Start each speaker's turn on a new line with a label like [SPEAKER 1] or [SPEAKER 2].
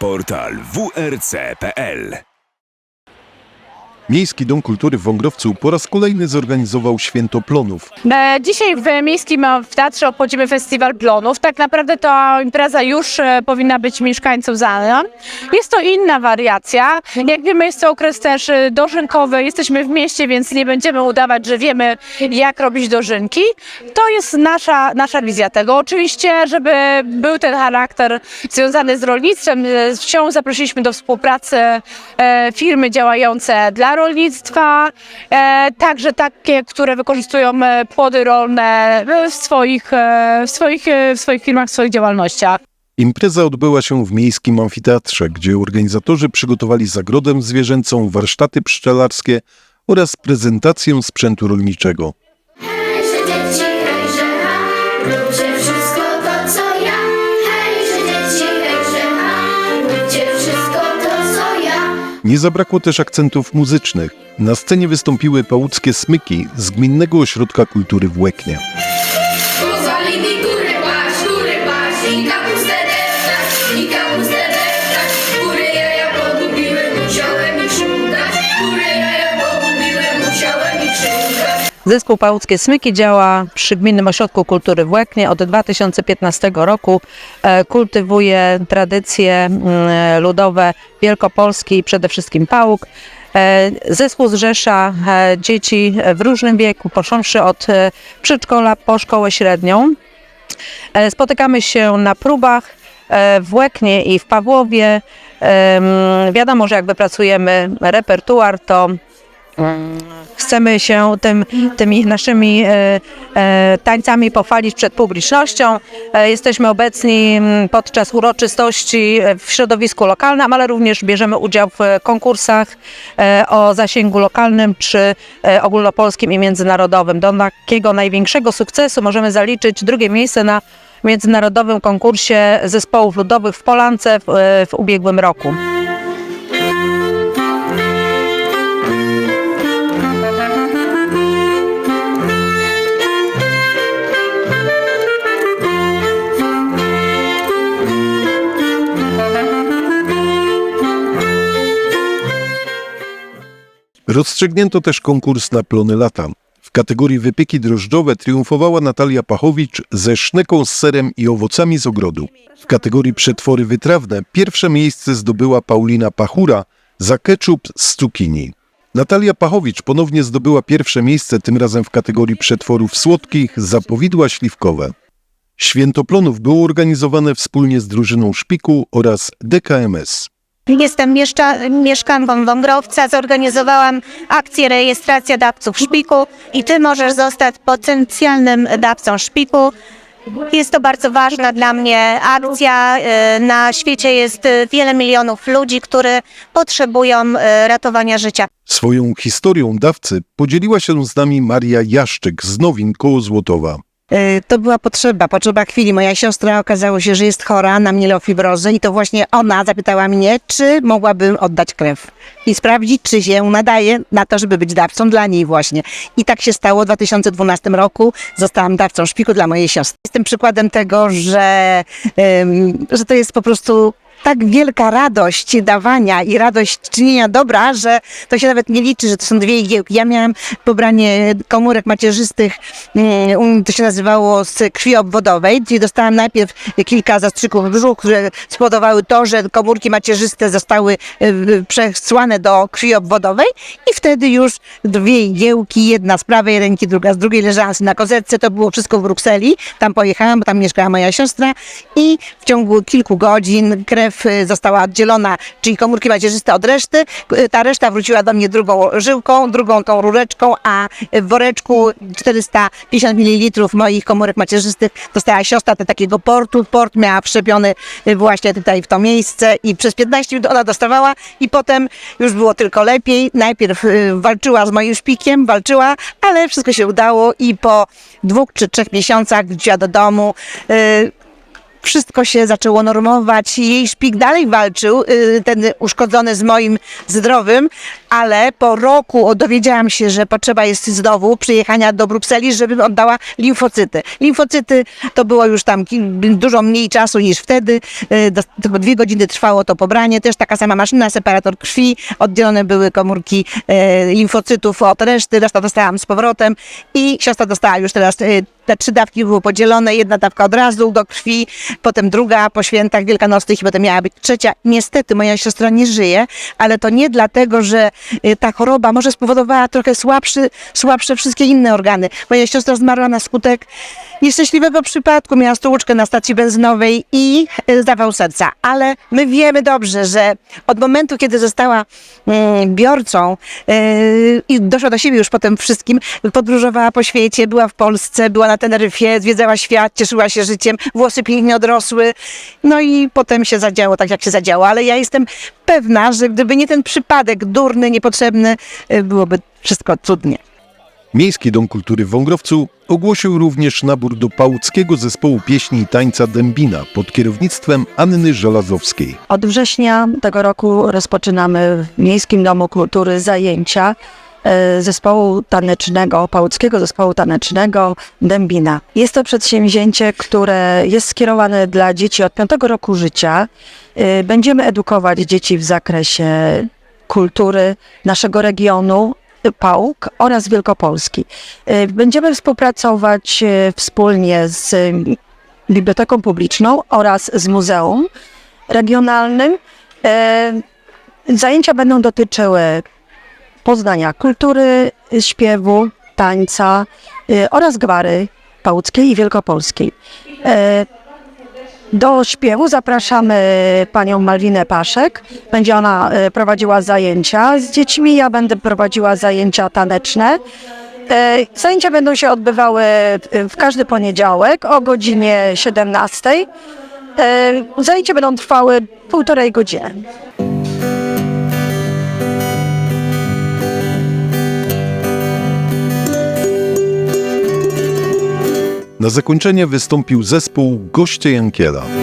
[SPEAKER 1] Portal wrc.pl
[SPEAKER 2] Miejski Dom Kultury w Wągrowcu po raz kolejny zorganizował Święto Plonów.
[SPEAKER 3] E, Dzisiaj w Miejskim w Teatrze obchodzimy Festiwal Plonów. Tak naprawdę ta impreza już e, powinna być mieszkańcom znana. Jest to inna wariacja. Jak wiemy, jest to okres też e, dożynkowy. Jesteśmy w mieście, więc nie będziemy udawać, że wiemy, jak robić dożynki. To jest nasza, nasza wizja tego. Oczywiście, żeby był ten charakter związany z rolnictwem, z wsią zaprosiliśmy do współpracy firmy działające dla rolnictwa, e, także takie, które wykorzystują e, płody rolne w swoich, e, w swoich, w swoich firmach, w swoich działalnościach.
[SPEAKER 2] Impreza odbyła się w Miejskim Amfiteatrze, gdzie organizatorzy przygotowali zagrodę zwierzęcą, warsztaty pszczelarskie oraz prezentację sprzętu rolniczego. Nie zabrakło też akcentów muzycznych. Na scenie wystąpiły pałuckie smyki z Gminnego Ośrodka Kultury w Łeknie.
[SPEAKER 4] Zespół Pałuckie Smyki działa przy Gminnym Ośrodku Kultury w Łeknie. Od 2015 roku e, kultywuje tradycje mm, ludowe Wielkopolski i przede wszystkim pałuk. E, Zespół zrzesza e, dzieci w różnym wieku, począwszy od przedszkola po szkołę średnią. Spotykamy się na próbach w Łeknie i w Pawłowie. Wiadomo, że jak wypracujemy repertuar, to chcemy się tym, tymi naszymi e, e, tańcami pochwalić przed publicznością. E, Jesteśmy obecni podczas uroczystości w środowisku lokalnym, ale również bierzemy udział w konkursach o zasięgu lokalnym czy ogólnopolskim i międzynarodowym. Do takiego największego sukcesu możemy zaliczyć drugie miejsce na międzynarodowym konkursie zespołów ludowych w Polance w, w ubiegłym roku.
[SPEAKER 2] Rozstrzygnięto też konkurs na plony lata. W kategorii wypieki drożdżowe triumfowała Natalia Pachowicz ze sznyką z serem i owocami z ogrodu. W kategorii przetwory wytrawne pierwsze miejsce zdobyła Paulina Pachura za ketchup z cukinii. Natalia Pachowicz ponownie zdobyła pierwsze miejsce, tym razem w kategorii przetworów słodkich za powidła śliwkowe. Święto plonów było organizowane wspólnie z drużyną Szpiku oraz DKMS.
[SPEAKER 5] Jestem mieszkanką Wągrowca. Zorganizowałam akcję rejestracja dawców szpiku i ty możesz zostać potencjalnym dawcą szpiku. Jest to bardzo ważna dla mnie akcja. E, Na świecie jest e, wiele milionów ludzi, które potrzebują e, ratowania życia.
[SPEAKER 2] Swoją historią dawcy podzieliła się z nami Maria Jaszczyk z Nowin koło Złotowa.
[SPEAKER 6] E, To była potrzeba, potrzeba chwili. Moja siostra okazało się, że jest chora na mielofibrozę i to właśnie ona zapytała mnie, czy mogłabym oddać krew i sprawdzić, czy się nadaje na to, żeby być dawcą dla niej właśnie. I tak się stało w 2012 roku. Zostałam dawcą szpiku dla mojej siostry. Jestem przykładem tego, że, że to jest po prostu tak wielka radość dawania i radość czynienia dobra, że to się nawet nie liczy, że to są dwie igiełki. Ja miałam pobranie komórek macierzystych, mm, to się nazywało z krwi obwodowej, czyli dostałam najpierw kilka zastrzyków w brzuch, które spowodowały to, że komórki macierzyste zostały y, przesłane do krwi obwodowej i wtedy już dwie igiełki, jedna z prawej ręki, druga z drugiej, leżałam na kozetce, to było wszystko w Brukseli, tam pojechałam, bo tam mieszkała moja siostra i w ciągu kilku godzin krew y, została oddzielona, czyli komórki macierzyste od reszty, Y, ta reszta wróciła do mnie drugą żyłką, drugą tą rureczką, a w woreczku 450 ml moich komórek macierzystych dostała siostra do takiego portu, port miała wszczepiony y, właśnie tutaj w to miejsce i przez 15 minut ona dostawała i potem już było tylko lepiej. Najpierw y, walczyła z moim szpikiem, walczyła, ale wszystko się udało i po dwóch czy trzech miesiącach wróciła do domu. Wszystko się zaczęło normować. Jej szpik dalej walczył, y, ten uszkodzony z moim zdrowym, ale po roku dowiedziałam się, że potrzeba jest znowu przyjechania do Brukseli, żebym oddała limfocyty. Limfocyty to było już tam dużo mniej czasu niż wtedy, do- tylko dwie godziny trwało to pobranie, też taka sama maszyna, separator krwi, oddzielone były komórki e, limfocytów od reszty, reszta dostałam z powrotem. I siostra dostała już teraz e, te trzy dawki były podzielone, jedna dawka od razu do krwi, potem druga po świętach wielkanocnych i potem miała być trzecia. Niestety moja siostra nie żyje, ale to nie dlatego, że y, ta choroba może spowodowała trochę słabszy, słabsze wszystkie inne organy. Moja siostra zmarła na skutek nieszczęśliwego przypadku, miała stłuczkę na stacji benzynowej i y, zawał serca. Ale my wiemy dobrze, że od momentu, kiedy została mm, biorcą y, i doszła do siebie już potem wszystkim, podróżowała po świecie, była w Polsce, była na Teneryfie, zwiedzała świat, cieszyła się życiem, włosy pięknie odrosły. No i potem się zadziało tak, jak się zadziało. Ale ja jestem pewna, że gdyby nie ten przypadek durny, niepotrzebny, y, byłoby wszystko cudnie.
[SPEAKER 2] Miejski Dom Kultury w Wągrowcu ogłosił również nabór do pałuckiego zespołu pieśni i tańca Dębina pod kierownictwem Anny Żelazowskiej.
[SPEAKER 7] Od września tego roku rozpoczynamy w Miejskim Domu Kultury zajęcia zespołu tanecznego, pałuckiego zespołu tanecznego Dębina. Jest to przedsięwzięcie, które jest skierowane dla dzieci od 5 roku życia. E, Będziemy edukować dzieci w zakresie kultury naszego regionu, Pałuk oraz Wielkopolski. E, Będziemy współpracować e, wspólnie z Biblioteką Publiczną oraz z Muzeum Regionalnym. E, Zajęcia będą dotyczyły poznania kultury, śpiewu, tańca e, oraz gwary pałuckiej i wielkopolskiej. E, Do śpiewu zapraszamy panią Malwinę Paszek. Będzie ona e, prowadziła zajęcia z dziećmi, ja będę prowadziła zajęcia taneczne. E, Zajęcia będą się odbywały w każdy poniedziałek o godzinie 17. E, Zajęcia będą trwały półtorej godziny.
[SPEAKER 2] Na zakończenie wystąpił zespół Goście Jankiela.